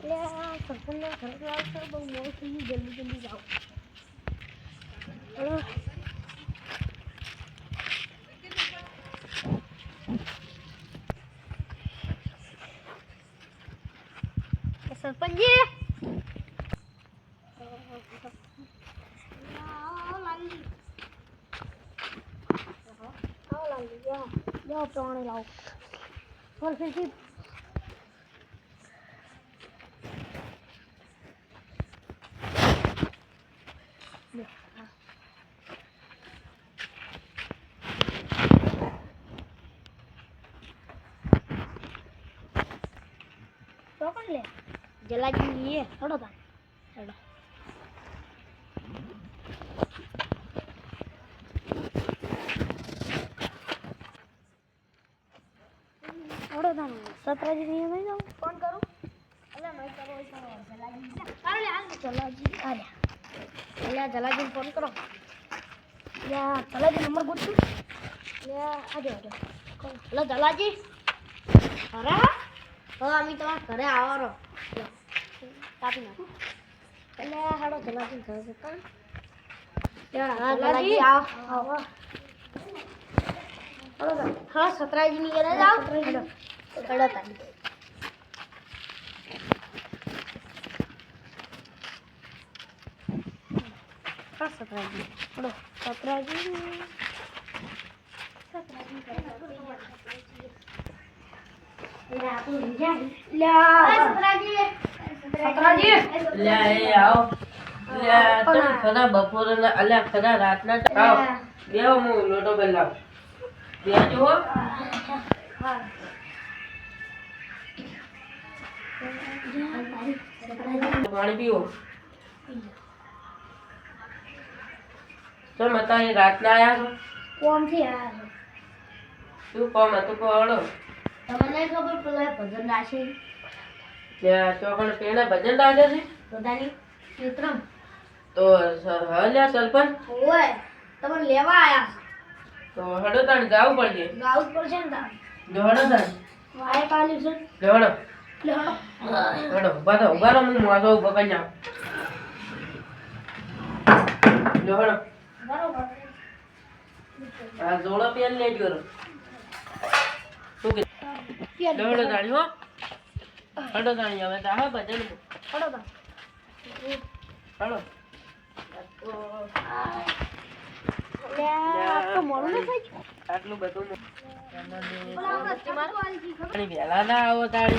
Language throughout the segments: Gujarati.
એટલે આ સરપંચના ઘરે આવશે બહુ મોડું થઈ ગયું જલ્દી જલ્દી જાઓ એ સરપંચજી લાલજી જાઓ જાઓ પાણી લાવો બોલ ફિરથી તો કોણ લે જલાજી લઈએ હડો તા હડો. હડો તા સતરાજી ની નહીં જાઉં? ફોન કરું? અલે નહીં કરો હોય કરો. જલાજી અરે લે આ જલાજી. અરે અલે આ હવે અમે તમારા ઘરે આવવાનો. કાપી નાખો. એટલે હાડો જલાજી ઘરે જતા. હા જલાજી આવો આવો. હળો હા સતરાજી ઘરે જાઓ. હેડો સતરાજી હેડો સતરાજી સતરાજી બપોરના અલ્યા ખરા રાતના આવો બેહો હું લોટો બદલાવ બેહજો હો પાણી પીવો તમે અત્યારે રાતના આયા છો? કોમથી આવ્યા શું કોમ હતું? છો તમને ખબર પેલા ભજન રાશિ ચોકણ પેલા ભજન લાગે છે પોતાની મિત્રમ તો સ- સરપંચ? ઓય તમને લેવા આયા તો હડો તાણ જાવું પડશે ગાઉટ પડશે ને તાર? જો હડો તાણ વાય પાલી છે. જો હડો. હડો. ઊભા રહો હું માસો ઊભો કરી જાઉં. જો હડો. બરોબર. આ જોડો પેન કરો શું કે? હો. હડો હવે તો હા ભજન હડો આટલું બધું ના આવો વધારે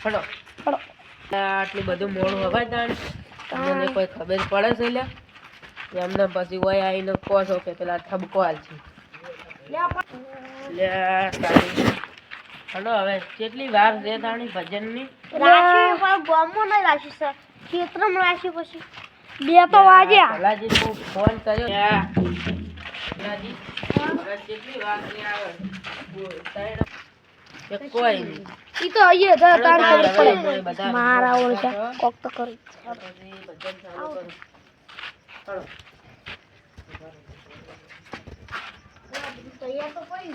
હડો હળો આટલું બધું મોડું હવે તાણી તમને કોઈ ખબર પડે છે લે એમને પછી વય આવીને કહો છો કે પેલા ઠબકો હાલ છે. લે આ પગ લે તાણી હડો હવે કેટલી વાર છે તાણી ભજનની? રાશિ પણ ગોમો નહીં રાશિ સર ખેતરમાં રાશિ પછી. બે તો વાજ્યા ભલાજી હું ફોન કર્યો. કેટલી વાર આવે કોઈ નહીં. ઈ તો અહીંયા હતા તાર ખબર પડે મારા ઓળખા કોક તો કરી પછી ભજન ચાલુ કરું હળો. તૈયાર તો કરી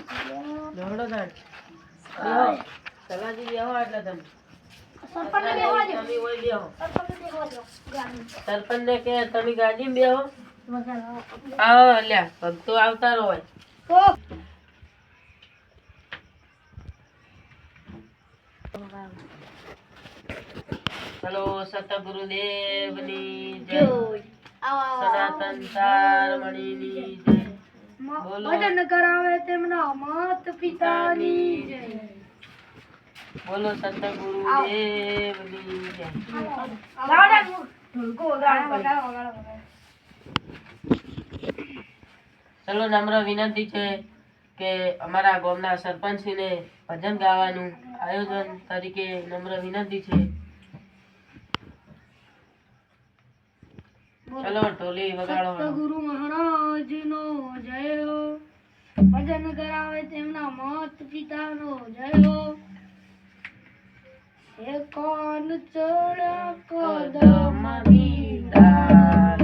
દોડો તાણ. બેહો. ભલાજી બેહો એટલે તમે સરપંચને બેહવા દો તમે ઓય બેહો સરપંચને બેહવા દો ગાડી સરપંચને કે તમે ગાડીમાં બેહો મજા આવો લ્યા ભક્તો આવતા રહો ચલો સતગુરુદેવની જય. સનાતન સારમણીની જય. બોલો. ભજન કરાવે તેમના માત પિતાની જય. બોલો સતગુરુદેવની જય. ચલો નમ્ર વિનંતી છે કે અમારા ગામના ને ભજન ગાવાનું આયોજન તરીકે નમ્ર વિનંતી છે. ચલો ઢોલી વગાડો ગુરુ મહારાજ નો જય. હો ભજન કરાવે તેમના માત પિતાનો જય. હો એ કોણ ચડ્યા કદમ કદમ